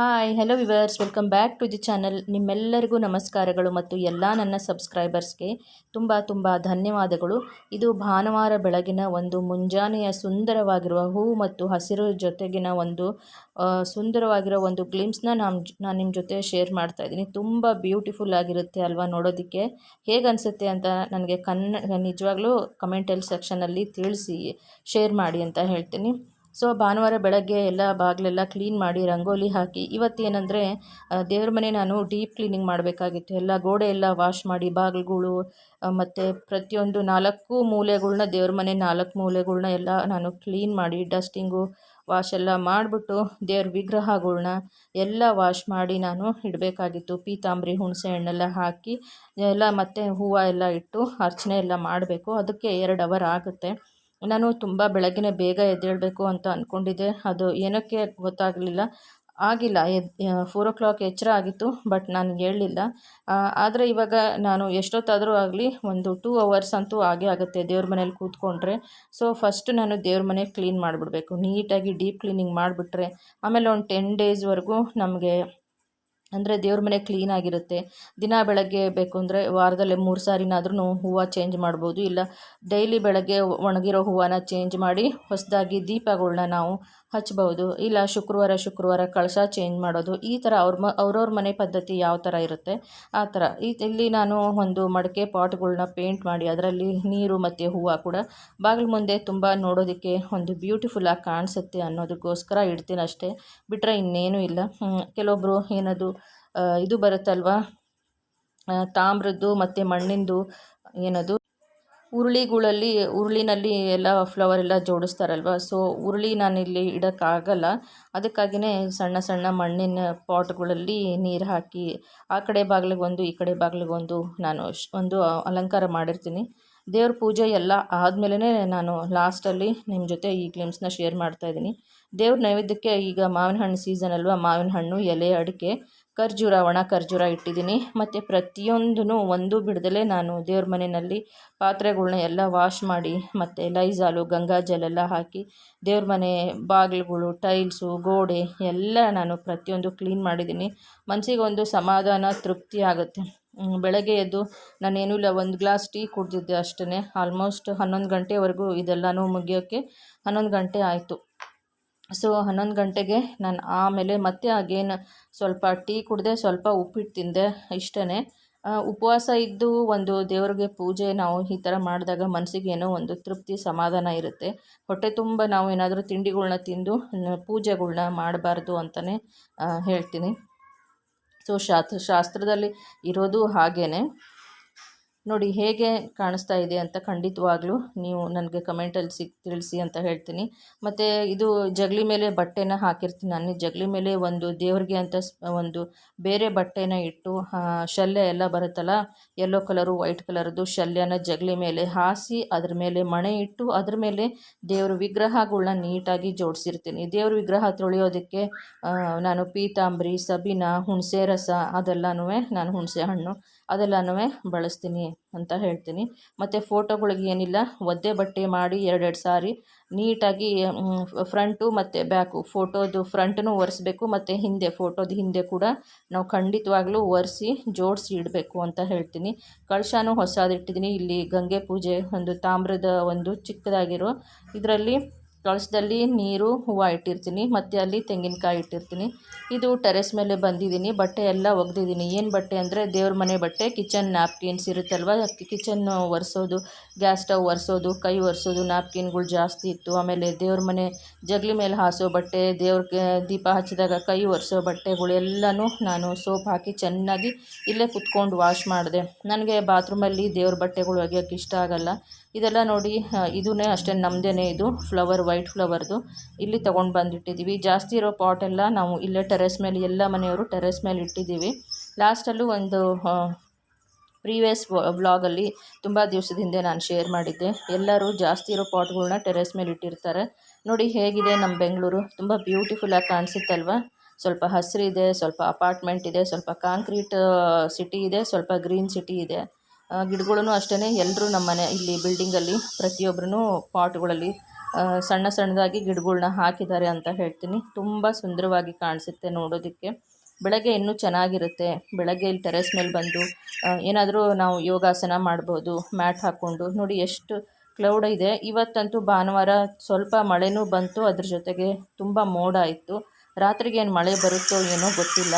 Hi hello viewers welcome back to the channel ನಿಮ್ಮೆಲ್ಲರಿಗೂ ನಮಸ್ಕಾರಗಳು ಮತ್ತು ಎಲ್ಲ ನನ್ನ ಸಬ್ಸ್ಕ್ರೈಬರ್ಸ್ಗೆ ತುಂಬ ತುಂಬ ಧನ್ಯವಾದಗಳು. ಇದು ಭಾನುವಾರ ಬೆಳಗಿನ ಒಂದು ಮುಂಜಾನೆಯ ಸುಂದರವಾಗಿರುವ ಹೂವು ಮತ್ತು ಹಸಿರು ಜೊತೆಗಿನ ಒಂದು ಸುಂದರವಾಗಿರೋ ಒಂದು ಗ್ಲಿಮ್ಸ್ನ ನಾನು ನಾನು ನಿಮ್ಮ ಜೊತೆ ಶೇರ್ ಮಾಡ್ತಾ ಇದ್ದೀನಿ. ತುಂಬ ಬ್ಯೂಟಿಫುಲ್ ಆಗಿರುತ್ತೆ ಅಲ್ವಾ ನೋಡೋದಕ್ಕೆ? ಹೇಗೆ ಅನಿಸುತ್ತೆ ಅಂತ ನನಗೆ ಕನ್ನ, ನಿಜವಾಗ್ಲೂ ಕಮೆಂಟಲ್ಲಿ ಸೆಕ್ಷನಲ್ಲಿ ತಿಳಿಸಿ ಶೇರ್ ಮಾಡಿ ಅಂತ ಹೇಳ್ತೀನಿ. ಸೊ ಭಾನುವಾರ ಬೆಳಗ್ಗೆ ಎಲ್ಲ ಬಾಗಿಲೆಲ್ಲ ಕ್ಲೀನ್ ಮಾಡಿ ರಂಗೋಲಿ ಹಾಕಿ, ಇವತ್ತೇನೆಂದರೆ ದೇವ್ರ ಮನೆ ನಾನು ಡೀಪ್ ಕ್ಲೀನಿಂಗ್ ಮಾಡಬೇಕಾಗಿತ್ತು. ಎಲ್ಲ ಗೋಡೆ ಎಲ್ಲ ವಾಶ್ ಮಾಡಿ, ಬಾಗಿಲುಗಳು ಮತ್ತು ಪ್ರತಿಯೊಂದು ನಾಲ್ಕು ಮೂಲೆಗಳ್ನ, ದೇವ್ರ ಮನೆ ನಾಲ್ಕು ಮೂಲೆಗಳ್ನ ಎಲ್ಲ ನಾನು ಕ್ಲೀನ್ ಮಾಡಿ ಡಸ್ಟಿಂಗು ವಾಶ್ ಎಲ್ಲ ಮಾಡಿಬಿಟ್ಟು ದೇವ್ರ ವಿಗ್ರಹಗಳನ್ನ ಎಲ್ಲ ವಾಶ್ ಮಾಡಿ ನಾನು ಇಡಬೇಕಾಗಿತ್ತು. ಪೀತಾಂಬರಿ ಹುಣಸೆ ಹಣ್ಣೆಲ್ಲ ಹಾಕಿ, ಎಲ್ಲ ಮತ್ತೆ ಹೂವು ಎಲ್ಲ ಇಟ್ಟು ಅರ್ಚನೆ ಎಲ್ಲ ಮಾಡಬೇಕು. ಅದಕ್ಕೆ ಎರಡು ಅವರ್ ಆಗುತ್ತೆ. ನಾನು ತುಂಬ ಬೆಳಗ್ಗೆ ಬೇಗ ಎದ್ದೇಳಬೇಕು ಅಂತ ಅಂದ್ಕೊಂಡಿದ್ದೆ ಅದು ಏನಕ್ಕೆ ಗೊತ್ತಾಗಲಿಲ್ಲ. ಆಗಿಲ್ಲ. ಫೋರ್ ಓ ಕ್ಲಾಕ್ ಎಚ್ಚರ ಆಗಿತ್ತು ಬಟ್ ನಾನು ಹೇಳಲಿಲ್ಲ. ಆದರೆ ಇವಾಗ ನಾನು ಎಷ್ಟೊತ್ತಾದರೂ ಆಗಲಿ ಒಂದು ಟೂ ಅವರ್ಸ್ ಅಂತೂ ಆಗೇ ಆಗುತ್ತೆ ದೇವ್ರ ಮನೇಲಿ ಕೂತ್ಕೊಂಡ್ರೆ. ಸೊ ಫಸ್ಟ್ ನಾನು ದೇವ್ರ ಮನೆ ಕ್ಲೀನ್ ಮಾಡಿಬಿಡ್ಬೇಕು. ನೀಟಾಗಿ ಡೀಪ್ ಕ್ಲೀನಿಂಗ್ ಮಾಡಿಬಿಟ್ರೆ ಆಮೇಲೆ ಒಂದು ಟೆನ್ ಡೇಸ್ವರೆಗೂ ನಮಗೆ ಅಂದರೆ ದೇವ್ರ ಮನೆ ಕ್ಲೀನಾಗಿರುತ್ತೆ ದಿನ ಬೆಳಗ್ಗೆ ಬೇಕು ಅಂದರೆ ವಾರದಲ್ಲಿ ಮೂರು ಸಾರಿನಾದ್ರೂ ಹೂವು ಚೇಂಜ್ ಮಾಡ್ಬೋದು. ಇಲ್ಲ ಡೈಲಿ ಬೆಳಗ್ಗೆ ಒಣಗಿರೋ ಹೂವನ್ನ ಚೇಂಜ್ ಮಾಡಿ ಹೊಸದಾಗಿ ದೀಪಗಳನ್ನ ನಾವು ಹಚ್ಬೋದು. ಇಲ್ಲ, ಶುಕ್ರವಾರ ಶುಕ್ರವಾರ ಕಳಶ ಚೇಂಜ್ ಮಾಡೋದು. ಈ ಥರ ಅವ್ರ ಮ, ಅವ್ರವ್ರ ಮನೆ ಪದ್ಧತಿ ಯಾವ ಥರ ಇರುತ್ತೆ? ಆ ಥರ ಈ, ಇಲ್ಲಿ ನಾನು ಒಂದು ಮಡಕೆ ಪಾಟ್ಗಳನ್ನ ಪೇಂಟ್ ಮಾಡಿ ಅದರಲ್ಲಿ ನೀರು ಮತ್ತು ಹೂವು ಕೂಡ ಬಾಗಿಲ ಮುಂದೆ ತುಂಬ ನೋಡೋದಕ್ಕೆ ಒಂದು ಬ್ಯೂಟಿಫುಲ್ಲಾಗಿ ಕಾಣಿಸುತ್ತೆ ಅನ್ನೋದಕ್ಕೋಸ್ಕರ ಇಡ್ತೀನಿ ಅಷ್ಟೇ ಬಿಟ್ಟರೆ ಇನ್ನೇನೂ ಇಲ್ಲ. ಕೆಲವೊಬ್ಬರು ಏನದು ಇದು ಬರುತ್ತಲ್ವಾ? ತಾಮ್ರದ್ದು ಮತ್ತು ಮಣ್ಣಿಂದು ಏನದು? ಉರುಳಿಗಳಲ್ಲಿ, ಉರುಳಿನಲ್ಲಿ ಎಲ್ಲ ಫ್ಲವರ್ ಎಲ್ಲ ಜೋಡಿಸ್ತಾರಲ್ವ? ಸೊ ಉರುಳಿ ನಾನಿಲ್ಲಿ ಇಡೋಕ್ಕಾಗಲ್ಲ. ಅದಕ್ಕಾಗಿಯೇ ಸಣ್ಣ ಸಣ್ಣ ಮಣ್ಣಿನ ಪಾಟ್ಗಳಲ್ಲಿ ನೀರು ಹಾಕಿ, ಆ ಕಡೆ ಬಾಗಿಲಿಗೊಂದು, ಈ ಕಡೆ ಬಾಗಿಲಿಗೊಂದು ನಾನು ಶ್- ಒಂದು ಅಲಂಕಾರ ಮಾಡಿರ್ತೀನಿ. ದೇವ್ರ ಪೂಜೆ ಎಲ್ಲ ಆದಮೇಲೆ ನಾನು ಲಾಸ್ಟಲ್ಲಿ ನಿಮ್ಮ ಜೊತೆ ಈ ಗ್ಲಿಮ್ಸ್ನ ಶೇರ್ ಮಾಡ್ತಾಯಿದ್ದೀನಿ ದೇವ್ರ ನೈವೇದ್ಯಕ್ಕೆ ಈಗ ಮಾವಿನ ಹಣ್ಣು ಸೀಸನ್ ಅಲ್ವಾ? ಮಾವಿನ ಹಣ್ಣು ಎಲೆ, ಅಡಿಕೆ. ಖರ್ಜೂರ, ಒಣ ಖರ್ಜೂರ ಇಟ್ಟಿದ್ದೀನಿ. ಮತ್ತು ಪ್ರತಿಯೊಂದೂ ಒಂದು ಬಿಡದಲೇ ನಾನು ದೇವ್ರ ಮನೆಯಲ್ಲಿ ಪಾತ್ರೆಗಳ್ನ ಎಲ್ಲ ವಾಶ್ ಮಾಡಿ, ಮತ್ತು ಲೈಜಾಲು ಗಂಗಾಜಲ್ ಎಲ್ಲ ಹಾಕಿ ದೇವ್ರ ಮನೆ ಬಾಗಿಲುಗಳು ಟೈಲ್ಸು ಗೋಡೆ ಎಲ್ಲ ನಾನು ಪ್ರತಿಯೊಂದು ಕ್ಲೀನ್ ಮಾಡಿದ್ದೀನಿ. ಮನಸ್ಸಿಗೆ ಒಂದು ಸಮಾಧಾನ, ತೃಪ್ತಿ ಆಗುತ್ತೆ. ಬೆಳಗ್ಗೆ ಎದ್ದು ನಾನೇನೂ ಇಲ್ಲ, ಒಂದು ಗ್ಲಾಸ್ ಟೀ ಕುಡ್ದಿದ್ದೆ ಅಷ್ಟೇ ಆಲ್ಮೋಸ್ಟ್ ಹನ್ನೊಂದು ಗಂಟೆವರೆಗೂ ಇದೆಲ್ಲನೂ ಮುಗಿಯೋಕ್ಕೆ ಹನ್ನೊಂದು ಗಂಟೆ ಆಯಿತು. ಸೊ ಹನ್ನೊಂದು ಗಂಟೆಗೆ ನಾನು ಆಮೇಲೆ ಮತ್ತೆ ಆಗೇನು ಸ್ವಲ್ಪ ಟೀ ಕುಡಿದೆ ಸ್ವಲ್ಪ ಉಪ್ಪಿಟ್ಟು ತಿಂದೆ ಇಷ್ಟೇ ಉಪವಾಸ ಇದ್ದು ಒಂದು ದೇವರಿಗೆ ಪೂಜೆ ನಾವು ಈ ಥರ ಮಾಡಿದಾಗ ಮನಸ್ಸಿಗೆ ಏನೋ ಒಂದು ತೃಪ್ತಿ ಸಮಾಧಾನ ಇರುತ್ತೆ. ಹೊಟ್ಟೆ ತುಂಬ ನಾವು ಏನಾದರೂ ತಿಂಡಿಗಳ್ನ ತಿಂದು ಪೂಜೆಗಳ್ನ ಮಾಡಬಾರ್ದು ಅಂತಲೇ ಹೇಳ್ತೀನಿ. ಸೊ ಶಾಸ್ತ್ರ, ಶಾಸ್ತ್ರದಲ್ಲಿ ಇರೋದು ಹಾಗೇ ನೋಡಿ ಹೇಗೆ ಕಾಣಿಸ್ತಾ ಇದೆ ಅಂತ ಖಂಡಿತವಾಗ್ಲೂ ನೀವು ನನಗೆ ಕಮೆಂಟಲ್ಲಿ ಸಿಕ್ ತಿಳಿಸಿ ಅಂತ ಹೇಳ್ತೀನಿ. ಮತ್ತು ಇದು ಜಗಲಿ ಮೇಲೆ ಬಟ್ಟೆನ ಹಾಕಿರ್ತೀನಿ. ನಾನು ಜಗಲಿ ಮೇಲೆ ಒಂದು ದೇವ್ರಿಗೆ ಅಂತ ಒಂದು ಬೇರೆ ಬಟ್ಟೆನ ಇಟ್ಟು ಶಲ್ಯ ಎಲ್ಲ ಬರುತ್ತಲ್ಲ ಯೆಲ್ಲೋ ಕಲರು ವೈಟ್ ಕಲರ್ದು ಶಲ್ಯನ ಜಗಲಿ ಮೇಲೆ ಹಾಸಿ, ಅದ್ರ ಮೇಲೆ ಮಣೆ ಇಟ್ಟು, ಅದ್ರ ಮೇಲೆ ದೇವ್ರ ವಿಗ್ರಹಗಳನ್ನ ನೀಟಾಗಿ ಜೋಡಿಸಿರ್ತೀನಿ. ದೇವ್ರ ವಿಗ್ರಹ ತೊಳೆಯೋದಕ್ಕೆ ನಾನು ಪೀತಾಂಬರಿ, ಸಬೀನ, ಹುಣಸೆ ರಸ ಅದೆಲ್ಲನೂ ನಾನು ಹುಣಸೆ ಹಣ್ಣು ಅದೆಲ್ಲನೂ ಬಳಸ್ತೀನಿ ಅಂತ ಹೇಳ್ತೀನಿ. ಮತ್ತು ಫೋಟೋಗಳಿಗೆ ಏನಿಲ್ಲ, ಒದ್ದೆ ಬಟ್ಟೆ ಮಾಡಿ ಎರಡೆರಡು ಸಾರಿ ನೀಟಾಗಿ ಫ್ರಂಟು ಮತ್ತು ಬ್ಯಾಕು, ಫೋಟೋದು ಫ್ರಂಟನ್ನು ಒರೆಸ್ಬೇಕು, ಮತ್ತು ಹಿಂದೆ, ಫೋಟೋದು ಹಿಂದೆ ಕೂಡ ನಾವು ಖಂಡಿತವಾಗ್ಲೂ ಒರೆಸಿ ಜೋಡಿಸಿ ಇಡಬೇಕು ಅಂತ ಹೇಳ್ತೀನಿ. ಕಳಶನೂ ಹೊಸದಿಟ್ಟಿದ್ದೀನಿ. ಇಲ್ಲಿ ಗಂಗೆ ಪೂಜೆ ಒಂದು ತಾಮ್ರದ ಒಂದು ಚಿಕ್ಕದಾಗಿರೋ, ಇದರಲ್ಲಿ ಕಳಶದಲ್ಲಿ ನೀರು, ಹೂವು ಇಟ್ಟಿರ್ತೀನಿ, ಮತ್ತು ಅಲ್ಲಿ ತೆಂಗಿನಕಾಯಿ ಇಟ್ಟಿರ್ತೀನಿ. ಇದು ಟೆರೆಸ್ ಮೇಲೆ ಬಂದಿದ್ದೀನಿ, ಬಟ್ಟೆ ಎಲ್ಲ ಒಗೆದಿದ್ದೀನಿ. ಏನು ಬಟ್ಟೆ ಅಂದರೆ ದೇವ್ರ ಮನೆ ಬಟ್ಟೆ, ಕಿಚನ್ ನ್ಯಾಪ್ಕಿನ್ಸ್ ಇರುತ್ತಲ್ವ? ಕಿಚನ್ ಒರೆಸೋದು, ಗ್ಯಾಸ್ ಸ್ಟವ್ ಒರೆಸೋದು, ಕೈ ಒರೆಸೋದು, ನ್ಯಾಪ್ಕಿನ್ಗಳು ಜಾಸ್ತಿ ಇತ್ತು. ಆಮೇಲೆ ದೇವ್ರ ಮನೆ ಜಗಲಿ ಮೇಲೆ ಹಾಸೋ ಬಟ್ಟೆ, ದೇವ್ರಿಗೆ ದೀಪ ಹಚ್ಚಿದಾಗ ಕೈ ಒರೆಸೋ ಬಟ್ಟೆಗಳು ಎಲ್ಲನೂ ನಾನು ಸೋಪ್ ಹಾಕಿ ಚೆನ್ನಾಗಿ ಇಲ್ಲೇ ಕುತ್ಕೊಂಡು ವಾಶ್ ಮಾಡಿದೆ. ನನಗೆ ಬಾತ್ರೂಮಲ್ಲಿ ದೇವ್ರ ಬಟ್ಟೆಗಳು ಒಗೆಯೋಕ್ಕೆ ಇಷ್ಟ ಆಗಲ್ಲ. ಇದೆಲ್ಲ ನೋಡಿ ಇದೂ ಅಷ್ಟೇ ನಮ್ಮದೇ ಇದು ಫ್ಲವರ್, ವೈಟ್ ಫ್ಲವರ್ದು. ಇಲ್ಲಿ ತೊಗೊಂಡು ಬಂದಿಟ್ಟಿದ್ದೀವಿ ಜಾಸ್ತಿ ಇರೋ ಪಾಟ್ ಎಲ್ಲ ನಾವು ಇಲ್ಲೇ ಟೆರೆಸ್ ಮೇಲೆ, ಎಲ್ಲ ಮನೆಯವರು ಟೆರೆಸ್ ಮೇಲೆ ಇಟ್ಟಿದ್ದೀವಿ ಲಾಸ್ಟಲ್ಲೂ ಒಂದು ಪ್ರೀವಿಯಸ್ ವ್ಲಾಗಲ್ಲಿ ತುಂಬ ದಿವಸದ ಹಿಂದೆ ನಾನು ಶೇರ್ ಮಾಡಿದ್ದೆ. ಎಲ್ಲರೂ ಜಾಸ್ತಿ ಇರೋ ಪಾಟ್ಗಳನ್ನ ಟೆರೆಸ್ ಮೇಲೆ ಇಟ್ಟಿರ್ತಾರೆ. ನೋಡಿ ಹೇಗಿದೆ ನಮ್ಮ ಬೆಂಗಳೂರು. ತುಂಬ ಬ್ಯೂಟಿಫುಲ್ಲಾಗಿ ಕಾಣಿಸುತ್ತಲ್ವ? ಸ್ವಲ್ಪ ಹಸಿರಿದೆ, ಸ್ವಲ್ಪ ಅಪಾರ್ಟ್ಮೆಂಟ್ ಇದೆ, ಸ್ವಲ್ಪ ಕಾಂಕ್ರೀಟ್ ಸಿಟಿ ಇದೆ, ಸ್ವಲ್ಪ ಗ್ರೀನ್ ಸಿಟಿ ಇದೆ. ಗಿಡಗಳೂ ಅಷ್ಟೇ ಎಲ್ಲರೂ ನಮ್ಮ ಮನೆ, ಇಲ್ಲಿ ಬಿಲ್ಡಿಂಗಲ್ಲಿ ಪ್ರತಿಯೊಬ್ಬರೂ ಪಾಟ್ಗಳಲ್ಲಿ ಸಣ್ಣ ಸಣ್ಣದಾಗಿ ಗಿಡಗಳ್ನ ಹಾಕಿದ್ದಾರೆ ಅಂತ ಹೇಳ್ತೀನಿ. ತುಂಬ ಸುಂದರವಾಗಿ ಕಾಣಿಸುತ್ತೆ ನೋಡೋದಕ್ಕೆ. ಬೆಳಗ್ಗೆ ಇನ್ನೂ ಚೆನ್ನಾಗಿರುತ್ತೆ. ಬೆಳಗ್ಗೆ ಇಲ್ಲಿ ಟೆರೆಸ್ ಮೇಲೆ ಬಂದು ಏನಾದರೂ ನಾವು ಯೋಗಾಸನ ಮಾಡ್ಬೋದು, ಮ್ಯಾಟ್ ಹಾಕ್ಕೊಂಡು. ನೋಡಿ ಎಷ್ಟು ಕ್ಲೌಡ್ ಇದೆ. ಇವತ್ತಂತೂ ಭಾನುವಾರ ಸ್ವಲ್ಪ ಮಳೆನೂ ಬಂತು. ಅದ್ರ ಜೊತೆಗೆ ತುಂಬ ಮೋಡ ಇತ್ತು ರಾತ್ರಿಗೆ ಏನು ಮಳೆ ಬರುತ್ತೋ ಏನೋ ಗೊತ್ತಿಲ್ಲ.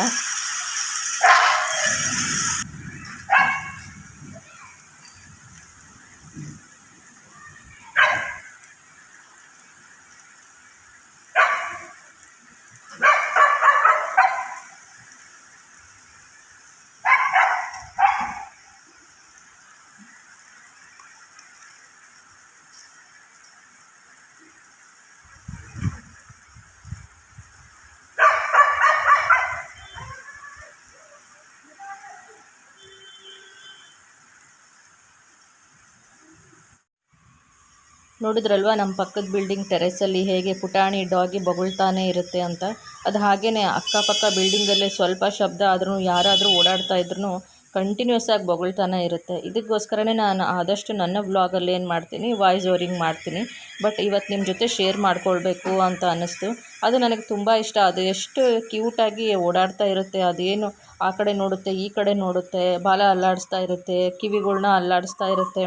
ನೋಡಿದ್ರಲ್ವ ನಮ್ಮ ಪಕ್ಕದ ಬಿಲ್ಡಿಂಗ್ ಟೆರೆಸಲ್ಲಿ ಹೇಗೆ ಪುಟಾಣಿ ಡಾಗಿ ಬೊಗಳ್ತಾನೇ ಇರುತ್ತೆ ಅಂತ. ಅದು ಹಾಗೇ ಅಕ್ಕಪಕ್ಕ ಬಿಲ್ಡಿಂಗಲ್ಲೇ ಸ್ವಲ್ಪ ಶಬ್ದ ಆದ್ರೂ, ಯಾರಾದರೂ ಓಡಾಡ್ತಾ ಇದ್ರೂ ಕಂಟಿನ್ಯೂಸ್ ಆಗಿ ಬೊಗಳ್ತಾನೆ ಇರುತ್ತೆ. ಇದಕ್ಕೋಸ್ಕರನೇ ನಾನು ಆದಷ್ಟು ನನ್ನ ವ್ಲಾಗಲ್ಲಿ ಏನು ಮಾಡ್ತೀನಿ ವಾಯ್ಸ್ ಓರಿಂಗ್ ಮಾಡ್ತೀನಿ. ಬಟ್ ಇವತ್ತು ನಿಮ್ಮ ಜೊತೆ ಶೇರ್ ಮಾಡ್ಕೊಳ್ಬೇಕು ಅಂತ ಅನ್ನಿಸ್ತು. ಅದು ನನಗೆ ತುಂಬ ಇಷ್ಟ. ಅದು ಎಷ್ಟು ಕ್ಯೂಟಾಗಿ ಓಡಾಡ್ತಾ ಇರುತ್ತೆ, ಅದೇನು ಆ ಕಡೆ ನೋಡುತ್ತೆ, ಈ ಕಡೆ ನೋಡುತ್ತೆ, ಬಾಲ ಅಲ್ಲಾಡಿಸ್ತಾ ಇರುತ್ತೆ, ಕಿವಿಗಳ್ನ ಅಲ್ಲಾಡಿಸ್ತಾ ಇರುತ್ತೆ.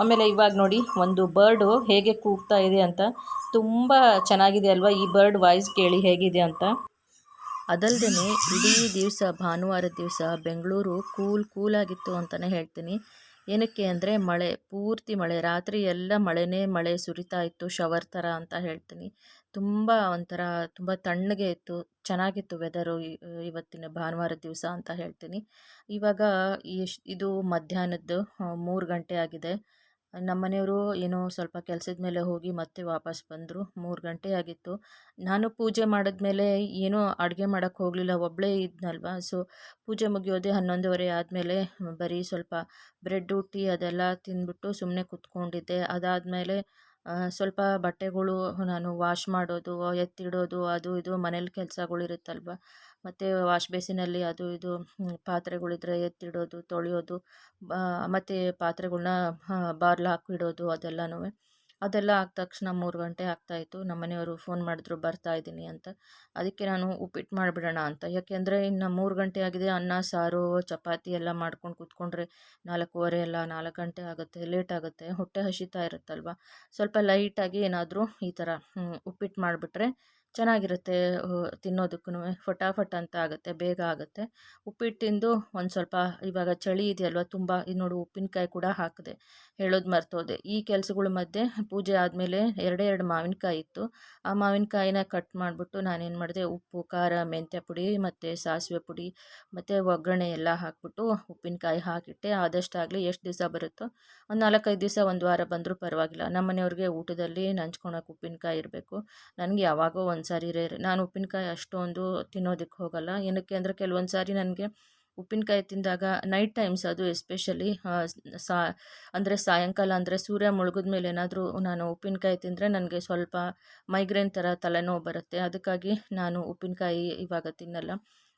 ಆಮೇಲೆ ಇವಾಗ ನೋಡಿ, ಒಂದು ಬರ್ಡು ಹೇಗೆ ಕೂಗ್ತಾ ಇದೆ ಅಂತ ತುಂಬ ಚೆನ್ನಾಗಿದೆ ಅಲ್ವಾ ಈ ಬರ್ಡ್ ವಾಯ್ಸ್ ಕೇಳಿ ಹೇಗಿದೆ ಅಂತ. ಅದಲ್ಲದೆ ಇಡೀ ದಿವಸ, ಭಾನುವಾರ ದಿವಸ ಬೆಂಗಳೂರು ಕೂಲ್ ಕೂಲಾಗಿತ್ತು ಅಂತಲೇ ಹೇಳ್ತೀನಿ. ಏನಕ್ಕೆ ಅಂದರೆ ಮಳೆ, ಪೂರ್ತಿ ಮಳೆ, ರಾತ್ರಿ ಎಲ್ಲ ಮಳೆನೇ ಮಳೆ ಸುರಿತಾ ಇತ್ತು ಶವರ್ ಥರ ಅಂತ ಹೇಳ್ತೀನಿ. ತುಂಬ ಒಂಥರ ತುಂಬ ತಣ್ಣಗೆ ಇತ್ತು, ಚೆನ್ನಾಗಿತ್ತು ವೆದರು ಇವತ್ತಿನ ಭಾನುವಾರ ದಿವಸ ಅಂತ ಹೇಳ್ತೀನಿ. ಇವಾಗ ಇದು ಮಧ್ಯಾಹ್ನದ್ದು ಮೂರು ಗಂಟೆ ಆಗಿದೆ. ನಮ್ಮ ಮನೆಯವರು ಏನೋ ಸ್ವಲ್ಪ ಕೆಲಸದ ಮೇಲೆ ಹೋಗಿ ಮತ್ತೆ ವಾಪಸ್ ಬಂದರು, ಮೂರು ಗಂಟೆ ಆಗಿತ್ತು. ನಾನು ಪೂಜೆ ಮಾಡಿದ್ಮೇಲೆ ಏನೂ ಅಡುಗೆ ಮಾಡೋಕ್ಕೆ ಹೋಗಲಿಲ್ಲ ಒಬ್ಬಳೇ ಇದ್ನಲ್ವ? ಸೊ, ಪೂಜೆ ಮುಗಿಯೋದೇ ಹನ್ನೊಂದುವರೆ ಆದಮೇಲೆ ಬರೀ ಸ್ವಲ್ಪ ಬ್ರೆಡ್ ಟೀ ಅದೆಲ್ಲ ತಿಂದ್ಬಿಟ್ಟು ಸುಮ್ಮನೆ ಕೂತ್ಕೊಂಡಿದ್ದೆ. ಅದಾದಮೇಲೆ ಸ್ವಲ್ಪ ಬಟ್ಟೆಗಳು ನಾನು ವಾಶ್ ಮಾಡೋದು, ಎತ್ತಿಡೋದು, ಅದು ಇದು ಮನೇಲಿ ಕೆಲಸಗಳಿರುತ್ತಲ್ವ ಮತ್ತು ವಾಶ್ ಬೇಸಿನಲ್ಲಿ ಅದು ಇದು ಪಾತ್ರೆಗಳಿದ್ರೆ ಎತ್ತಿಡೋದು, ತೊಳೆಯೋದು ಮತ್ತು ಪಾತ್ರೆಗಳನ್ನ ಬಾರ್ಲು ಹಾಕಿಡೋದು ಅದೆಲ್ಲನೂ ಅದೆಲ್ಲ ಆದ ತಕ್ಷಣ ಮೂರು ಗಂಟೆ ಆಗ್ತಾಯಿತ್ತು ನಮ್ಮ ಮನೆಯವರು ಫೋನ್ ಮಾಡಿದ್ರು, ಬರ್ತಾ ಇದ್ದೀನಿ ಅಂತ. ಅದಕ್ಕೆ ನಾನು ಉಪ್ಪಿಟ್ಟು ಮಾಡಿಬಿಡೋಣ ಅಂತ. ಯಾಕೆಂದರೆ ಇನ್ನು ಮೂರು ಗಂಟೆ ಆಗಿದೆ. ಅನ್ನ, ಸಾರು, ಚಪಾತಿ ಎಲ್ಲ ಮಾಡ್ಕೊಂಡು ಕೂತ್ಕೊಂಡ್ರೆ ನಾಲ್ಕೂವರೆ ಎಲ್ಲ ನಾಲ್ಕು ಗಂಟೆ ಆಗುತ್ತೆ, ಲೇಟ್ ಆಗುತ್ತೆ. ಹೊಟ್ಟೆ ಹಸಿತಾ ಇರುತ್ತಲ್ವ? ಸ್ವಲ್ಪ ಲೈಟಾಗಿ ಏನಾದರೂ ಈ ಥರ ಉಪ್ಪಿಟ್ಟು ಮಾಡಿಬಿಟ್ರೆ ಚೆನ್ನಾಗಿರುತ್ತೆ ತಿನ್ನೋದಕ್ಕೂ ಫಟಾಫಟ್ ಅಂತ ಆಗುತ್ತೆ, ಬೇಗ ಆಗುತ್ತೆ. ಉಪ್ಪಿಟ್ಟು ತಿಂದು ಒಂದು ಸ್ವಲ್ಪ, ಇವಾಗ ಚಳಿ ಇದೆಯಲ್ವ, ತುಂಬ, ಇದು ನೋಡು, ಉಪ್ಪಿನಕಾಯಿ ಕೂಡ ಹಾಕಿದೆ. ಹೇಳೋದು ಮರ್ತೋದೆ. ಈ ಕೆಲಸಗಳ ಮಧ್ಯೆ ಪೂಜೆ ಆದಮೇಲೆ ಎರಡೇ ಎರಡು ಮಾವಿನಕಾಯಿ ಇತ್ತು. ಆ ಮಾವಿನಕಾಯಿನ ಕಟ್ ಮಾಡಿಬಿಟ್ಟು ನಾನೇನು ಮಾಡಿದೆ, ಉಪ್ಪು, ಖಾರ, ಮೆಂತ್ಯ ಪುಡಿ ಮತ್ತು ಸಾಸಿವೆ ಪುಡಿ ಮತ್ತು ಒಗ್ಗರಣೆ ಎಲ್ಲ ಹಾಕ್ಬಿಟ್ಟು ಉಪ್ಪಿನಕಾಯಿ ಹಾಕಿಟ್ಟೆ. ಆದಷ್ಟಾಗಲಿ ಎಷ್ಟು ದಿವಸ ಬರುತ್ತೋ, ಒಂದು ನಾಲ್ಕೈದು ದಿವಸ ಒಂದು ವಾರ ಬಂದರೂ ಪರವಾಗಿಲ್ಲ. ನಮ್ಮ ಮನೆಯವ್ರಿಗೆ ಊಟದಲ್ಲಿ ನಂಚ್ಕೊಳಕ್ಕೆ ಉಪ್ಪಿನಕಾಯಿ ಇರಬೇಕು. ನನಗೆ ಯಾವಾಗೋ ಒಂದು ಸಾರಿ ರೇರ್ ನಾನು ಉಪ್ಪಿನಕಾಯಿ ಅಷ್ಟೊಂದು ತಿನ್ನೋದಕ್ಕೆ ಹೋಗಲ್ಲ. ಏನಕ್ಕೆ ಅಂದರೆ ಕೆಲವೊಂದು ಸಾರಿ ನನಗೆ ಉಪ್ಪಿನಕಾಯಿ ತಿಂದಾಗ ನೈಟ್ ಟೈಮ್ಸ್ ಅದು ಎಸ್ಪೆಷಲಿ ಸಾ ಅಂದರೆ ಸಾಯಂಕಾಲ ಅಂದರೆ ಸೂರ್ಯ ಮುಳುಗಿದ ಮೇಲೆ ಏನಾದರೂ ನಾನು ಉಪ್ಪಿನಕಾಯಿ ತಿಂದರೆ ನನಗೆ ಸ್ವಲ್ಪ ಮೈಗ್ರೇನ್ ಥರ ತಲೆನೋವು ಬರುತ್ತೆ. ಅದಕ್ಕಾಗಿ ನಾನು ಉಪ್ಪಿನಕಾಯಿ ಇವಾಗ ತಿನ್ನಲ್ಲ.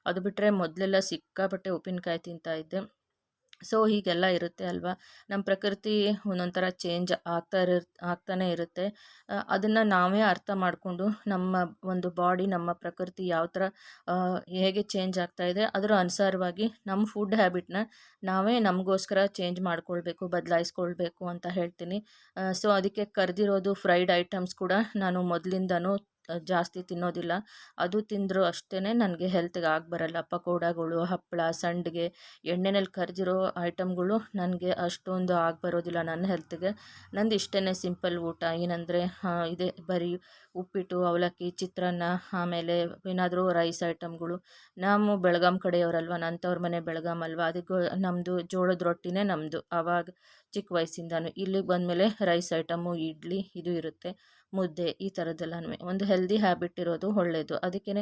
ಅದು ಬಿಟ್ಟರೆ ಮೊದಲೆಲ್ಲ ಸಿಕ್ಕಾಪಟ್ಟೆ ಉಪ್ಪಿನಕಾಯಿ ತಿಂತಾಯಿದ್ದೆ ಸೊ, ಹೀಗೆಲ್ಲ ಇರುತ್ತೆ ಅಲ್ವಾ? ನಮ್ಮ ಪ್ರಕೃತಿ ಒಂದೊಂಥರ ಥರ ಚೇಂಜ್ ಆಗ್ತಾ ಇರ ಆಗ್ತಾನೆ ಇರುತ್ತೆ. ಅದನ್ನು ನಾವೇ ಅರ್ಥ ಮಾಡಿಕೊಂಡು ನಮ್ಮ ಒಂದು ಬಾಡಿ ನಮ್ಮ ಪ್ರಕೃತಿ ಯಾವ ಥರ ಹೇಗೆ ಚೇಂಜ್ ಆಗ್ತಾ ಇದೆ, ಅದರ ಅನುಸಾರವಾಗಿ ನಮ್ಮ ಫುಡ್ ಹ್ಯಾಬಿಟ್ನ ನಾವೇ ನಮಗೋಸ್ಕರ ಚೇಂಜ್ ಮಾಡ್ಕೊಳ್ಬೇಕು, ಬದಲಾಯಿಸ್ಕೊಳ್ಬೇಕು ಅಂತ ಹೇಳ್ತೀನಿ. ಸೊ, ಅದಕ್ಕೆ ಕರೆದಿರೋದು ಫ್ರೈಡ್ ಐಟಮ್ಸ್ ಕೂಡ ನಾನು ಮೊದಲಿಂದನೂ ಜಾಸ್ತಿ ತಿನ್ನೋದಿಲ್ಲ. ಅದು ತಿಂದರೂ ಅಷ್ಟೇ ನನಗೆ ಹೆಲ್ತ್ಗೆ ಆಗಿ ಬರಲ್ಲ. ಪಕೋಡಗಳು ಹಪ್ಪಳ ಸಂಡಿಗೆ ಎಣ್ಣೆನಲ್ಲಿ ಕರೆದಿರೋ ಐಟಮ್ಗಳು ನನಗೆ ಅಷ್ಟೊಂದು ಆಗಿ ಬರೋದಿಲ್ಲ ನನ್ನ ಹೆಲ್ತ್ಗೆ ನಂದು ಇಷ್ಟೇ ಸಿಂಪಲ್ ಊಟ. ಏನಂದರೆ ಇದೇ ಬರೀ ಉಪ್ಪಿಟ್ಟು, ಅವಲಕ್ಕಿ, ಚಿತ್ರಾನ್ನ, ಆಮೇಲೆ ಏನಾದರೂ ರೈಸ್ ಐಟಮ್ಗಳು ನಾವು ಬೆಳಗಾಂ ಕಡೆಯವರಲ್ವ, ನಂತವ್ರ ತವ್ರ ಮನೆ ಬೆಳಗಾಂ ಅಲ್ವಾ, ಅದಕ್ಕೆ ನಮ್ಮದು ಜೋಳದ ರೊಟ್ಟಿನೇ ನಮ್ಮದು ಆವಾಗ ಚಿಕ್ಕ ವಯಸ್ಸಿಂದನೂ. ಇಲ್ಲಿಗೆ ಬಂದಮೇಲೆ ರೈಸ್ ಐಟಮು ಇಡ್ಲಿ, ಇದು ಇರುತ್ತೆ. ಮುದ್ದೆ ಈ ಥರದ್ದೆಲ್ಲನೂ ಒಂದು ಹೆಲ್ದಿ ಹ್ಯಾಬಿಟ್ ಇರೋದು ಒಳ್ಳೆಯದು ಅದಕ್ಕೇ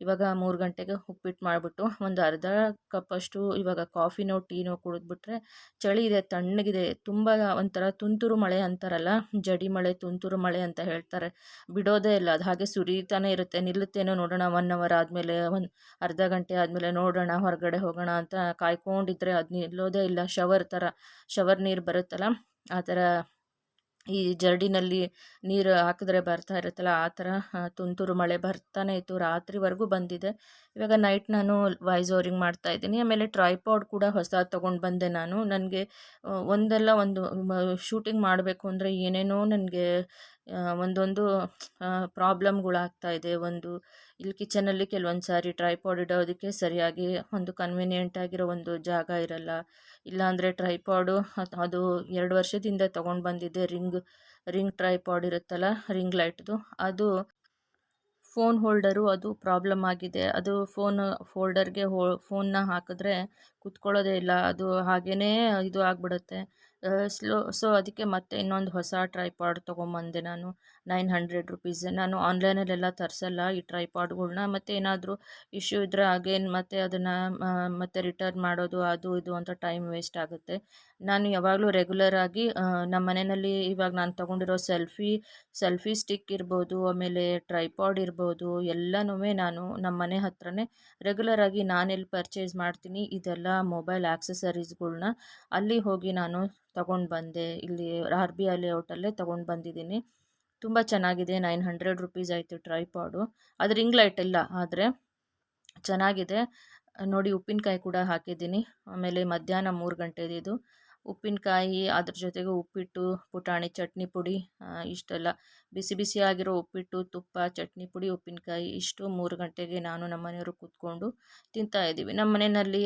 ಇವಾಗ ಮೂರು ಗಂಟೆಗೆ ಉಪ್ಪಿಟ್ಟು ಮಾಡಿಬಿಟ್ಟು ಒಂದು ಅರ್ಧ ಕಪ್ಪಷ್ಟು ಇವಾಗ ಕಾಫಿನೋ ಟೀನೋ ಕುಡಿದ್ಬಿಟ್ರೆ ಚಳಿ ಇದೆ, ತಣ್ಣಗಿದೆ, ತುಂಬ ಒಂಥರ ತುಂತುರು ಮಳೆ ಅಂತಾರಲ್ಲ, ಜಡಿ ಮಳೆ, ತುಂತುರು ಮಳೆ ಅಂತ ಹೇಳ್ತಾರೆ. ಬಿಡೋದೇ ಇಲ್ಲ, ಅದು ಹಾಗೆ ಸುರಿತಾನೆ ಇರುತ್ತೆ. ನಿಲ್ಲುತ್ತೇನೋ ನೋಡೋಣ ಒನ್ ಅವರ್ ಆದಮೇಲೆ, ಒಂದು ಅರ್ಧ ಗಂಟೆ ಆದಮೇಲೆ ನೋಡೋಣ, ಹೊರಗಡೆ ಹೋಗೋಣ ಅಂತ ಕಾಯ್ಕೊಂಡಿದ್ರೆ ಅದು ನಿಲ್ಲೋದೇ ಇಲ್ಲ. ಶವರ್ ಥರ ಶವರ್ ನೀರು ಬರುತ್ತಲ್ಲ, ಆ ಥರ ಈ ಜರಡಿನಲ್ಲಿ ನೀರು ಹಾಕಿದ್ರೆ ಬರ್ತಾ ಇರುತ್ತಲ್ಲ, ಆ ಥರ ತುಂತುರು ಮಳೆ ಬರ್ತಾನೆ ಇತ್ತು, ರಾತ್ರಿವರೆಗೂ ಬಂದಿದೆ. ಇವಾಗ ನೈಟ್ ನಾನು ವಾಯ್ಸ್ ಓವರಿಂಗ್ ಮಾಡ್ತಾ ಇದ್ದೀನಿ. ಆಮೇಲೆ ಟ್ರೈಪಾಡ್ ಕೂಡ ಹೊಸ ತೊಗೊಂಡು ಬಂದೆ ನಾನು. ನನಗೆ ಒಂದಲ್ಲ ಒಂದು ಶೂಟಿಂಗ್ ಮಾಡಬೇಕು ಅಂದರೆ ಏನೇನೋ ನನಗೆ ಒಂದೊಂದು ಪ್ರಾಬ್ಲಮ್ಗಳಾಗ್ತಾ ಇದೆ. ಒಂದು, ಇಲ್ಲಿ ಕಿಚನಲ್ಲಿ ಕೆಲವೊಂದು ಸಾರಿ ಟ್ರೈಪಾಡ್ ಇಡೋದಕ್ಕೆ ಸರಿಯಾಗಿ ಒಂದು ಕನ್ವೀನಿಯೆಂಟ್ ಆಗಿರೋ ಒಂದು ಜಾಗ ಇರಲ್ಲ. ಇಲ್ಲಾಂದರೆ ಟ್ರೈಪಾಡು, ಅದು ಎರಡು ವರ್ಷದಿಂದ ತೊಗೊಂಡು ಬಂದಿದ್ದೆ ರಿಂಗ್ ರಿಂಗ್ ಟ್ರೈಪಾಡ್ ಇರುತ್ತಲ್ಲ, ರಿಂಗ್ ಲೈಟ್ದು. ಅದು ಫೋನ್ ಹೋಲ್ಡರು ಅದು ಪ್ರಾಬ್ಲಮ್ ಆಗಿದೆ. ಅದು ಫೋನ್ ಫೋಲ್ಡರ್ಗೆ ಹೋ ಫೋನ್ನ ಹಾಕಿದ್ರೆ ಕುತ್ಕೊಳ್ಳೋದೇ ಇಲ್ಲ. ಅದು ಹಾಗೇ ಇದು ಆಗಿಬಿಡುತ್ತೆ. ಸ್ಲೋ ಸೊ ಅದಕ್ಕೆ ಮತ್ತೆ ಇನ್ನೊಂದು ಹೊಸ ಟ್ರೈಪಾಡ್ ತೊಗೊಂಬಂದೆ ನಾನು. Nine hundred rupees. ನಾನು ಆನ್ಲೈನಲ್ಲೆಲ್ಲ ತರಿಸಲ್ಲ ಈ ಟ್ರೈಪಾಡ್ಗಳ್ನ. ಮತ್ತು ಏನಾದರೂ ಇಶ್ಯೂ ಇದ್ದರೆ ಅಗೇನ್ ಮತ್ತೆ ಅದನ್ನು ಮತ್ತೆ ರಿಟರ್ನ್ ಮಾಡೋದು, ಅದು, ಇದು ಅಂತ ಟೈಮ್ ವೇಸ್ಟ್ ಆಗುತ್ತೆ. ನಾನು ಯಾವಾಗಲೂ ರೆಗ್ಯುಲರ್ ಆಗಿ ನಮ್ಮ ಮನೆಯಲ್ಲಿ ಇವಾಗ ನಾನು ತೊಗೊಂಡಿರೋ ಸೆಲ್ಫಿ ಸೆಲ್ಫಿ ಸ್ಟಿಕ್ ಇರ್ಬೋದು, ಆಮೇಲೆ ಟ್ರೈಪಾಡ್ ಇರ್ಬೋದು ಎಲ್ಲನೂ ನಾನು ನಮ್ಮ ಮನೆ ಹತ್ರನೇ ರೆಗ್ಯುಲರ್ ಆಗಿ ನಾನೆಲ್ಲಿ ಪರ್ಚೇಸ್ ಮಾಡ್ತೀನಿ, ಇದೆಲ್ಲ ಮೊಬೈಲ್ ಆ್ಯಕ್ಸಸರೀಸ್ಗಳನ್ನ ಅಲ್ಲಿ ಹೋಗಿ ನಾನು ತಗೊಂಡು ಬಂದೆ. ಇಲ್ಲಿ ಆರ್ ಬಿ ಐ ಲೇಔಟಲ್ಲೇ ತೊಗೊಂಡು ಬಂದಿದ್ದೀನಿ. ತುಂಬ ಚೆನ್ನಾಗಿದೆ. ನೈನ್ ಹಂಡ್ರೆಡ್ ರುಪೀಸ್ ಆಯಿತು ಟ್ರೈಪಾಡು. ಅದು ರಿಂಗ್ ಲೈಟ್ ಇಲ್ಲ ಆದರೆ ಚೆನ್ನಾಗಿದೆ. ನೋಡಿ ಉಪ್ಪಿನಕಾಯಿ ಕೂಡ ಹಾಕಿದ್ದೀನಿ. ಆಮೇಲೆ ಮಧ್ಯಾಹ್ನ ಮೂರು ಗಂಟೆದಿದು ಉಪ್ಪಿನಕಾಯಿ, ಅದ್ರ ಜೊತೆಗೆ ಉಪ್ಪಿಟ್ಟು, ಪುಟಾಣಿ ಚಟ್ನಿ ಪುಡಿ ಇಷ್ಟೆಲ್ಲ. ಬಿಸಿ ಬಿಸಿ ಆಗಿರೋ ಉಪ್ಪಿಟ್ಟು, ತುಪ್ಪ, ಚಟ್ನಿ ಪುಡಿ, ಉಪ್ಪಿನಕಾಯಿ, ಇಷ್ಟು ಮೂರು ಗಂಟೆಗೆ ನಾನು ನಮ್ಮ ಮನೆಯವರು ಕೂತ್ಕೊಂಡು ತಿಂತಾ ಇದ್ದೀವಿ. ನಮ್ಮ ಮನೆಯಲ್ಲಿ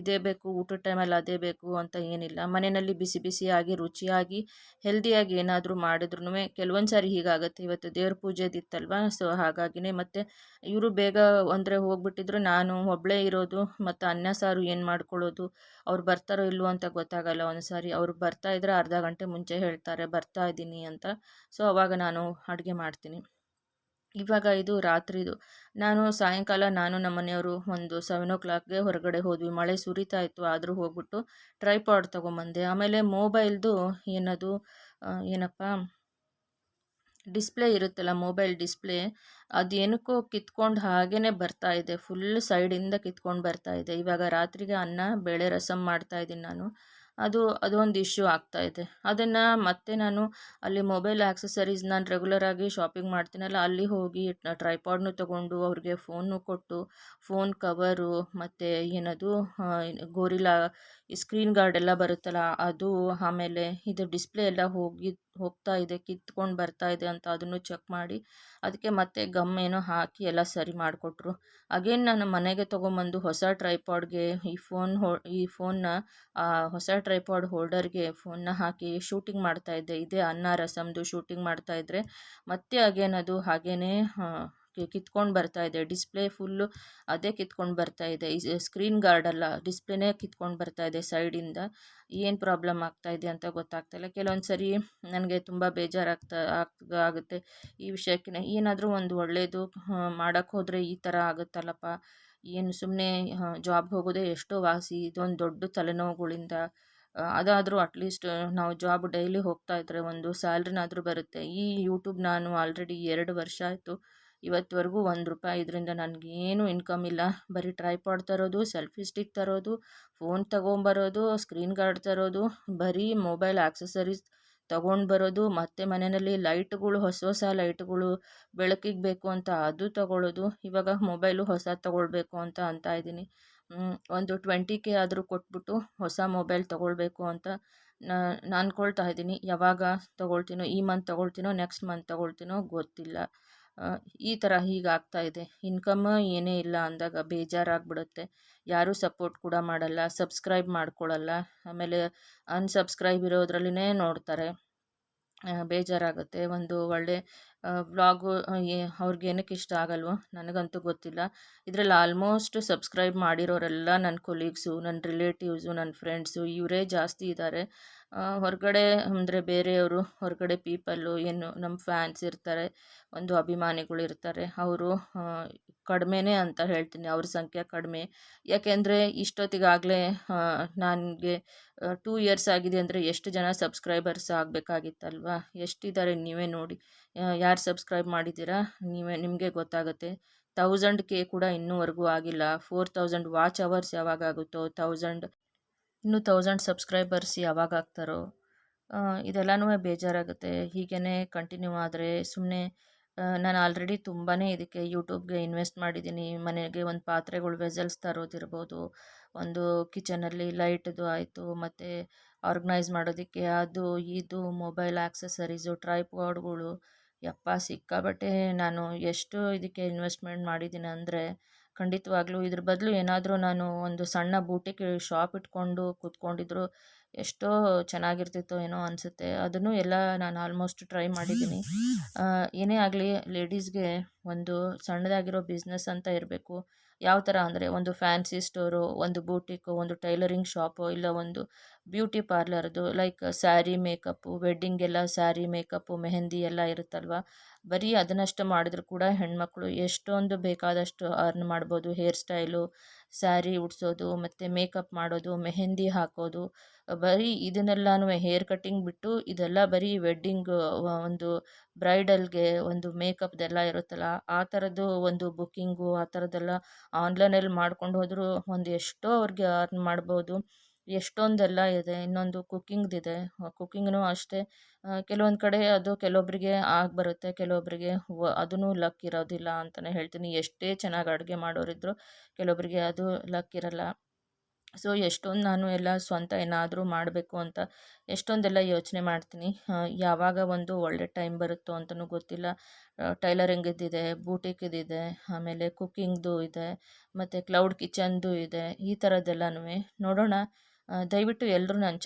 ಇದೇ ಬೇಕು, ಊಟದ ಟೈಮಲ್ಲಿ ಅದೇ ಬೇಕು ಅಂತ ಏನಿಲ್ಲ. ಮನೆಯಲ್ಲಿ ಬಿಸಿ ಬಿಸಿಯಾಗಿ ರುಚಿಯಾಗಿ, ಹೆಲ್ದಿಯಾಗಿ ಏನಾದರೂ ಮಾಡಿದ್ರು ಕೆಲವೊಂದು ಸಾರಿ ಹೀಗಾಗುತ್ತೆ. ಇವತ್ತು ದೇವ್ರ ಪೂಜೆದಿತ್ತಲ್ವ ಸೊ ಹಾಗಾಗಿನೇ ಮತ್ತು ಇವರು ಬೇಗ ಅಂದರೆ ಹೋಗ್ಬಿಟ್ಟಿದ್ರು. ನಾನು ಒಬ್ಬಳೇ ಇರೋದು ಮತ್ತು ಅನ್ನ ಸಾರು ಏನು ಮಾಡ್ಕೊಳ್ಳೋದು? ಅವ್ರು ಬರ್ತಾರೋ ಇಲ್ವೋ ಅಂತ ಗೊತ್ತಾಗಲ್ಲ. ಒಂದು ಸಾರಿ ಅವ್ರು ಬರ್ತಾ ಇದ್ರೆ ಅರ್ಧ ಗಂಟೆ ಮುಂಚೆ ಹೇಳ್ತಾರೆ, ಬರ್ತಾ ಇದ್ದೀನಿ ಅಂತ. ಸೊ, ಅವಾಗ ನಾನು ಅಡುಗೆ ಮಾಡ್ತೀನಿ. ಇವಾಗ ಇದು ರಾತ್ರಿದು. ನಾನು ಸಾಯಂಕಾಲ ನಾನು ನಮ್ಮ ಮನೆಯವರು ಒಂದು ಸೆವೆನ್ ಓ ಕ್ಲಾಕ್ಗೆ ಹೊರಗಡೆ ಹೋದ್ವಿ. ಮಳೆ ಸುರಿತಾ ಇತ್ತು, ಆದರೂ ಹೋಗ್ಬಿಟ್ಟು ಟ್ರೈಪಾಡ್ ತೊಗೊಂಬಂದೆ. ಆಮೇಲೆ ಮೊಬೈಲ್ದು ಏನದು ಏನಪ್ಪ? ಡಿಸ್ಪ್ಲೇ ಇರುತ್ತಲ್ಲ ಮೊಬೈಲ್ ಡಿಸ್ಪ್ಲೇ ಅದೇನಕ್ಕೋ ಕಿತ್ಕೊಂಡು ಹಾಗೇ ಬರ್ತಾ ಇದೆ. ಫುಲ್ ಸೈಡಿಂದ ಕಿತ್ಕೊಂಡು ಬರ್ತಾ ಇದೆ. ಇವಾಗ ರಾತ್ರಿಗೆ ಅನ್ನ, ಬೇಳೆ ರಸಮ್ ಮಾಡ್ತಾ ಇದ್ದೀನಿ ನಾನು. ಅದು, ಅದೊಂದು ಇಶ್ಯೂ ಆಗ್ತಾ ಇದೆ. ಅದನ್ನು ಮತ್ತೆ ನಾನು ಅಲ್ಲಿ ಮೊಬೈಲ್ ಆ್ಯಕ್ಸಸರೀಸ್ ನಾನು ರೆಗ್ಯುಲರಾಗಿ ಶಾಪಿಂಗ್ ಮಾಡ್ತೀನಲ್ಲ, ಅಲ್ಲಿ ಹೋಗಿ ಟ್ರೈಪಾಡ್ನು ತೊಗೊಂಡು ಅವ್ರಿಗೆ ಫೋನು ಕೊಟ್ಟು ಫೋನ್ ಕವರು ಮತ್ತು ಏನದು ಗೋರಿಲಾ ಸ್ಕ್ರೀನ್ ಗಾರ್ಡ್ ಎಲ್ಲ ಬರುತ್ತಲ್ಲ, ಅದು ಆಮೇಲೆ ಇದು ಡಿಸ್ಪ್ಲೇ ಎಲ್ಲ ಹೋಗಿ ಹೋಗ್ತಾ ಇದೆ, ಕಿತ್ಕೊಂಡು ಬರ್ತಾ ಇದೆ ಅಂತ ಅದನ್ನು ಚೆಕ್ ಮಾಡಿ, ಅದಕ್ಕೆ ಮತ್ತೆ ಗಮ್ ಏನೋ ಹಾಕಿ ಎಲ್ಲ ಸರಿ ಮಾಡಿಕೊಟ್ರು. ಅಗೇನ್ ನಾನು ಮನೆಗೆ ತೊಗೊಂಬಂದು ಹೊಸ ಟ್ರೈಪಾಡ್ಗೆ ಈ ಫೋನ್ ಹೋ, ಈ ಫೋನ್ನ ಹೊಸ ಟ್ರೈಪಾಡ್ ಹೋಲ್ಡರ್ಗೆ ಫೋನ್ನ ಹಾಕಿ ಶೂಟಿಂಗ್ ಮಾಡ್ತಾಯಿದ್ದೆ ಇದೇ ಅನ್ನ, ರಸಮ್ದು ಶೂಟಿಂಗ್ ಮಾಡ್ತಾಯಿದ್ರೆ ಮತ್ತೆ ಅಗೇನ್ ಅದು ಹಾಗೇ ಕಿತ್ಕೊಂಡು ಬರ್ತಾ ಇದೆ. ಡಿಸ್ಪ್ಲೇ ಫುಲ್ಲು ಅದೇ ಕಿತ್ಕೊಂಡು ಬರ್ತಾ ಇದೆ. ಸ್ಕ್ರೀನ್ ಗಾರ್ಡ್ ಡಿಸ್ಪ್ಲೇನೇ ಕಿತ್ಕೊಂಡು ಬರ್ತಾ ಇದೆ ಸೈಡಿಂದ. ಏನು ಪ್ರಾಬ್ಲಮ್ ಆಗ್ತಾ ಇದೆ ಅಂತ ಗೊತ್ತಾಗ್ತಾಯಿಲ್ಲ ಕೆಲವೊಂದು ಸರಿ ನನಗೆ ತುಂಬ ಬೇಜಾರಾಗ್ತಾ, ಆಗ್, ಆಗುತ್ತೆ ಈ ವಿಷಯಕ್ಕೆ ಏನಾದರೂ ಒಂದು ಒಳ್ಳೆಯದು ಮಾಡೋಕ್ಕೆ ಹೋದರೆ ಈ ಥರ ಆಗುತ್ತಲ್ಲಪ್ಪ. ಏನು ಸುಮ್ಮನೆ ಜಾಬ್ ಹೋಗೋದೇ ಎಷ್ಟೋ ವಾಸಿ, ಇದೊಂದು ದೊಡ್ಡ ತಲೆನೋವುಗಳಿಂದ ಅದಾದರೂ ಅಟ್ಲೀಸ್ಟ್ ನಾವು ಜಾಬ್ ಡೈಲಿ ಹೋಗ್ತಾ ಇದ್ದರೆ ಒಂದು ಸ್ಯಾಲ್ರಿನಾದರೂ ಬರುತ್ತೆ. ಈ ಯೂಟ್ಯೂಬ್ ನಾನು ಆಲ್ರೆಡಿ ಎರಡು ವರ್ಷ ಆಯಿತು. ಇವತ್ತುವರೆಗೂ ಒಂದು ರೂಪಾಯಿ ಇದರಿಂದ ನನಗೇನು ಇನ್ಕಮ್ ಇಲ್ಲ. ಬರೀ ಟ್ರೈಪಾಡ್ ತರೋದು ಸೆಲ್ಫಿ ಸ್ಟಿಕ್ ತರೋದು ಫೋನ್ ತೊಗೊಂಬರೋದು ಸ್ಕ್ರೀನ್ ಗಾರ್ಡ್ ತರೋದು, ಬರೀ ಮೊಬೈಲ್ ಆಕ್ಸೆಸರೀಸ್ ತೊಗೊಂಡು ಬರೋದು ಮತ್ತು ಮನೆಯಲ್ಲಿ ಲೈಟ್ಗಳು ಹೊಸ ಹೊಸ ಲೈಟ್ಗಳು ಬೆಳಕಿಗೆ ಬೇಕು ಅಂತ ಅದು ತಗೊಳ್ಳೋದು ಇವಾಗ ಮೊಬೈಲು ಹೊಸ ತೊಗೊಳ್ಬೇಕು ಅಂತ ಅಂತ ಇದ್ದೀನಿ. ಒಂದು ಟ್ವೆಂಟಿ ಕೆ ಆದರೂ ಕೊಟ್ಬಿಟ್ಟು ಹೊಸ ಮೊಬೈಲ್ ತೊಗೊಳ್ಬೇಕು ಅಂತ ನಾನು ಅನ್ಕೊಳ್ತಾ ಇದ್ದೀನಿ. ಯಾವಾಗ ತೊಗೊಳ್ತೀನೋ, ಈ ಮಂತ್ ತೊಗೊಳ್ತೀನೋ ನೆಕ್ಸ್ಟ್ ಮಂತ್ ತೊಗೊಳ್ತೀನೋ ಗೊತ್ತಿಲ್ಲ. ಈ ಥರ ಹೀಗಾಗ್ತಾ ಇದೆ. ಇನ್ಕಮ್ ಏನೇ ಇಲ್ಲ ಅಂದಾಗ ಬೇಜಾರಾಗ್ಬಿಡುತ್ತೆ. ಯಾರೂ ಸಪೋರ್ಟ್ ಕೂಡ ಮಾಡಲ್ಲ ಸಬ್ಸ್ಕ್ರೈಬ್ ಮಾಡ್ಕೊಳ್ಳಲ್ಲ ಆಮೇಲೆ ಅನ್ಸಬ್ಸ್ಕ್ರೈಬ್ ಇರೋದ್ರಲ್ಲಿನೇ ನೋಡ್ತಾರೆ. ಬೇಜಾರಾಗುತ್ತೆ. ಒಂದು ಒಳ್ಳೆ ವ್ಲಾಗು ಅವ್ರಿಗೆ ಏನಕ್ಕೆ ಇಷ್ಟ ಆಗಲ್ವೋ? ನನಗಂತೂ ಗೊತ್ತಿಲ್ಲ. ಇದರಲ್ಲಿ ಆಲ್ಮೋಸ್ಟ್ ಸಬ್ಸ್ಕ್ರೈಬ್ ಮಾಡಿರೋರೆಲ್ಲ ನನ್ನ ಕೊಲೀಗ್ಸು ನನ್ನ ರಿಲೇಟಿವ್ಸು ನನ್ನ ಫ್ರೆಂಡ್ಸು ಇವರೇ ಜಾಸ್ತಿ ಇದ್ದಾರೆ ಹೊರಗಡೆ ಅಂದರೆ ಬೇರೆಯವರು, ಹೊರಗಡೆ ಪೀಪಲ್ಲು ಏನು ನಮ್ಮ ಫ್ಯಾನ್ಸ್ ಇರ್ತಾರೆ, ಒಂದು ಅಭಿಮಾನಿಗಳು ಇರ್ತಾರೆ, ಅವರು ಕಡಿಮೆನೇ ಅಂತ ಹೇಳ್ತೀನಿ, ಅವ್ರ ಸಂಖ್ಯೆ ಕಡಿಮೆ. ಯಾಕೆಂದರೆ ಇಷ್ಟೊತ್ತಿಗಾಗಲೇ ನನಗೆ ಟೂ ಇಯರ್ಸ್ ಆಗಿದೆ ಅಂದರೆ ಎಷ್ಟು ಜನ ಸಬ್ಸ್ಕ್ರೈಬರ್ಸ್ ಆಗಬೇಕಾಗಿತ್ತಲ್ವಾ? ಎಷ್ಟಿದ್ದಾರೆ ನೀವೇ ನೋಡಿ. ಯಾರು ಸಬ್ಸ್ಕ್ರೈಬ್ ಮಾಡಿದ್ದೀರಾ? ನೀವೇ, ನಿಮಗೆ ಗೊತ್ತಾಗುತ್ತೆ. ತೌಸಂಡ್ ಕೆ ಕೂಡ ಇನ್ನೂವರೆಗೂ ಆಗಿಲ್ಲ. ಫೋರ್ ತೌಸಂಡ್ ವಾಚ್ ಅವರ್ಸ್ ಯಾವಾಗ ಆಗುತ್ತೋ ತೌಸಂಡ್ ಇನ್ನೂ ತೌಸಂಡ್ ಸಬ್ಸ್ಕ್ರೈಬರ್ಸ್ ಯಾವಾಗ ಆಗ್ತಾರೋ ಇದೆಲ್ಲನೂ ಬೇಜಾರಾಗುತ್ತೆ. ಹೀಗೇ ಕಂಟಿನ್ಯೂ ಆದರೆ ಸುಮ್ಮನೆ ನಾನು ಆಲ್ರೆಡಿ ತುಂಬಾ ಇದಕ್ಕೆ ಯೂಟ್ಯೂಬ್ಗೆ ಇನ್ವೆಸ್ಟ್ ಮಾಡಿದ್ದೀನಿ ಮನೆಗೆ ಒಂದು ಪಾತ್ರೆಗಳು ವೆಸಲ್ಸ್ ತರೋದಿರ್ಬೋದು. ಒಂದು ಕಿಚನಲ್ಲಿ ಲೈಟ್ದು ಆಯಿತು, ಮತ್ತು ಆರ್ಗನೈಸ್ ಮಾಡೋದಕ್ಕೆ ಅದು, ಇದು ಮೊಬೈಲ್ ಆಕ್ಸೆಸರೀಸು ಟ್ರೈಪಾಡ್ಗಳು ಯಪ್ಪ ಸಿಕ್ಕಾಬಟ್ಟೆ ನಾನು ಎಷ್ಟು ಇದಕ್ಕೆ ಇನ್ವೆಸ್ಟ್ಮೆಂಟ್ ಮಾಡಿದ್ದೀನಿ ಅಂದರೆ ಖಂಡಿತವಾಗ್ಲೂ ಇದ್ರ ಬದಲು ಏನಾದರೂ ನಾನು ಒಂದು ಸಣ್ಣ ಬೂಟಿಕ್ ಶಾಪ್ ಇಟ್ಕೊಂಡು ಕೂತ್ಕೊಂಡಿದ್ರು, ಎಷ್ಟೋ ಚೆನ್ನಾಗಿರ್ತಿತ್ತೋ ಏನೋ ಅನಿಸುತ್ತೆ. ಅದನ್ನು ಎಲ್ಲ ನಾನು ಆಲ್ಮೋಸ್ಟ್ ಟ್ರೈ ಮಾಡಿದ್ದೀನಿ. ಏನೇ ಆಗಲಿ ಲೇಡೀಸ್ಗೆ ಒಂದು ಸಣ್ಣದಾಗಿರೋ ಬಿಸ್ನೆಸ್ ಅಂತ ಇರಬೇಕು. ಯಾವ ಥರ ಅಂದರೆ ಒಂದು ಫ್ಯಾನ್ಸಿ ಸ್ಟೋರು, ಒಂದು ಬೂಟಿಕ್ಕು ಒಂದು ಟೈಲರಿಂಗ್ ಶಾಪು, ಇಲ್ಲ ಒಂದು ಬ್ಯೂಟಿ ಪಾರ್ಲರ್ದು, ಲೈಕ್ ಸ್ಯಾರಿ ಮೇಕಪ್ಪು, ವೆಡ್ಡಿಂಗೆಲ್ಲ ಸ್ಯಾರಿ ಮೇಕಪ್ಪು, ಮೆಹಂದಿ ಎಲ್ಲ ಇರುತ್ತಲ್ವ? ಬರೀ ಅದನ್ನಷ್ಟು ಮಾಡಿದ್ರು ಕೂಡ ಹೆಣ್ಮಕ್ಳು ಎಷ್ಟೊಂದು ಬೇಕಾದಷ್ಟು ಅರ್ನ್ ಮಾಡ್ಬೋದು. ಹೇರ್ ಸ್ಟೈಲು, ಸ್ಯಾರಿ ಉಡ್ಸೋದು, ಮತ್ತು ಮೇಕಪ್ ಮಾಡೋದು, ಮೆಹಂದಿ ಹಾಕೋದು. ಬರೀ ಇದನ್ನೆಲ್ಲನೂ ಹೇರ್ ಕಟ್ಟಿಂಗ್ ಬಿಟ್ಟು ಇದೆಲ್ಲ ಬರೀ ವೆಡ್ಡಿಂಗ್ ಒಂದು ಬ್ರೈಡಲ್ಗೆ ಒಂದು ಮೇಕಪ್ದೆಲ್ಲ ಇರುತ್ತಲ್ಲ, ಆ ಥರದ್ದು ಒಂದು ಬುಕ್ಕಿಂಗು, ಆ ಥರದ್ದೆಲ್ಲ ಆನ್ಲೈನಲ್ಲಿ ಮಾಡ್ಕೊಂಡು ಹೋದರೂ ಒಂದು ಎಷ್ಟೋ ಅವ್ರಿಗೆ ಅರ್ನ್ ಮಾಡ್ಬೋದು. ಎಷ್ಟೊಂದೆಲ್ಲ ಇದೆ, ಇನ್ನೊಂದು ಕುಕ್ಕಿಂಗ್ದಿದೆ. ಕುಕ್ಕಿಂಗ್ನೂ ಅಷ್ಟೇ. ಕೆಲವೊಂದು ಕಡೆ ಅದು ಕೆಲವೊಬ್ಬರಿಗೆ ಆಗಿ ಬರುತ್ತೆ ಕೆಲವೊಬ್ಬರಿಗೆ ಅದೂ ಲಕ್ ಇರೋದಿಲ್ಲ ಅಂತಲೇ ಹೇಳ್ತೀನಿ. ಎಷ್ಟೇ ಚೆನ್ನಾಗಿ ಅಡುಗೆ ಮಾಡೋರಿದ್ರು ಕೆಲವೊಬ್ಬರಿಗೆ ಅದು ಲಕ್ ಇರಲ್ಲ ಸೊ, ಎಷ್ಟೊಂದು ನಾನು ಎಲ್ಲ ಸ್ವಂತ ಏನಾದರೂ ಮಾಡಬೇಕು ಅಂತ ಎಷ್ಟೊಂದೆಲ್ಲ ಯೋಚನೆ ಮಾಡ್ತೀನಿ. ಯಾವಾಗ ಒಂದು ಒಳ್ಳೆ ಟೈಮ್ ಬರುತ್ತೋ ಅಂತಲೂ ಗೊತ್ತಿಲ್ಲ. ಟೈಲರಿಂಗಿದ್ದಿದೆ ಬೂಟಿಕ್ಕಿದಿದೆ ಆಮೇಲೆ ಕುಕ್ಕಿಂಗ್ದು ಇದೆ, ಮತ್ತು ಕ್ಲೌಡ್ ಕಿಚನ್ದು ಇದೆ, ಈ ಥರದ್ದೆಲ್ಲನೂ ನೋಡೋಣ. ದಯವಿಟ್ಟು ಎಲ್ಲರೂ ನನ್ನ